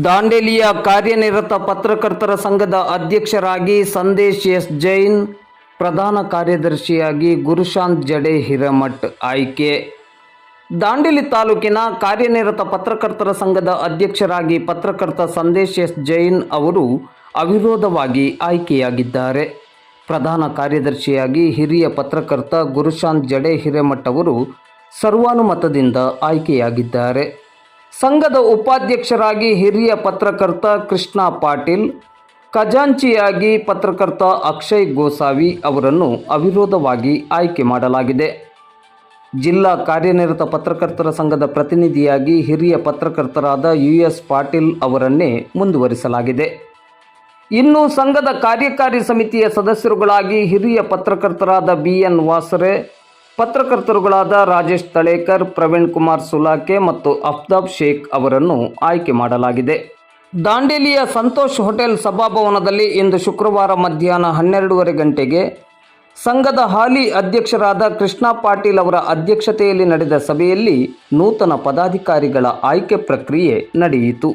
ದಾಂಡೇಲಿಯ ಕಾರ್ಯನಿರತ ಪತ್ರಕರ್ತರ ಸಂಘದ ಅಧ್ಯಕ್ಷರಾಗಿ ಸಂದೇಶ್ ಎಸ್. ಜೈನ್, ಪ್ರಧಾನ ಕಾರ್ಯದರ್ಶಿಯಾಗಿ ಗುರುಶಾಂತ್ ಜಡೆ ಹಿರೇಮಠ್ ಆಯ್ಕೆ. ದಾಂಡೇಲಿ ತಾಲೂಕಿನ ಕಾರ್ಯನಿರತ ಪತ್ರಕರ್ತರ ಸಂಘದ ಅಧ್ಯಕ್ಷರಾಗಿ ಪತ್ರಕರ್ತ ಸಂದೇಶ್ ಎಸ್. ಜೈನ್ ಅವರು ಅವಿರೋಧವಾಗಿ ಆಯ್ಕೆಯಾಗಿದ್ದಾರೆ. ಪ್ರಧಾನ ಕಾರ್ಯದರ್ಶಿಯಾಗಿ ಹಿರಿಯ ಪತ್ರಕರ್ತ ಗುರುಶಾಂತ್ ಜಡೆ ಹಿರೇಮಠ್ ಅವರು ಸರ್ವಾನುಮತದಿಂದ ಆಯ್ಕೆಯಾಗಿದ್ದಾರೆ. ಸಂಘದ ಉಪಾಧ್ಯಕ್ಷರಾಗಿ ಹಿರಿಯ ಪತ್ರಕರ್ತ ಕೃಷ್ಣ ಪಾಟೀಲ್, ಖಜಾಂಚಿಯಾಗಿ ಪತ್ರಕರ್ತ ಅಕ್ಷಯ್ ಗೋಸಾವಿ ಅವರನ್ನು ಅವಿರೋಧವಾಗಿ ಆಯ್ಕೆ ಮಾಡಲಾಗಿದೆ. ಜಿಲ್ಲಾ ಕಾರ್ಯನಿರತ ಪತ್ರಕರ್ತರ ಸಂಘದ ಪ್ರತಿನಿಧಿಯಾಗಿ ಹಿರಿಯ ಪತ್ರಕರ್ತರಾದ ಯು ಎಸ್ ಪಾಟೀಲ್ ಅವರನ್ನೇ ಮುಂದುವರಿಸಲಾಗಿದೆ. ಇನ್ನು ಸಂಘದ ಕಾರ್ಯಕಾರಿ ಸಮಿತಿಯ ಸದಸ್ಯರುಗಳಾಗಿ ಹಿರಿಯ ಪತ್ರಕರ್ತರಾದ ಬಿ ಎನ್ ವಾಸರೆ ಪತ್ರಕರ್ತರುಗಳಾದ ರಾಜೇಶ್ ತಳೇಕರ್, ಪ್ರವೀಣ್ ಕುಮಾರ್ ಸುಲಾಕೆ ಮತ್ತು ಅಫ್ತಾಬ್ ಶೇಖ್ ಅವರನ್ನು ಆಯ್ಕೆ ಮಾಡಲಾಗಿದೆ. ದಾಂಡೇಲಿಯ ಸಂತೋಷ್ ಹೋಟೆಲ್ ಸಭಾಭವನದಲ್ಲಿ ಇಂದು ಶುಕ್ರವಾರ ಮಧ್ಯಾಹ್ನ ಹನ್ನೆರಡೂವರೆ ಗಂಟೆಗೆ ಸಂಘದ ಹಾಲಿ ಅಧ್ಯಕ್ಷರಾದ ಕೃಷ್ಣ ಪಾಟೀಲ್ ಅವರ ಅಧ್ಯಕ್ಷತೆಯಲ್ಲಿ ನಡೆದ ಸಭೆಯಲ್ಲಿ ನೂತನ ಪದಾಧಿಕಾರಿಗಳ ಆಯ್ಕೆ ಪ್ರಕ್ರಿಯೆ ನಡೆಯಿತು.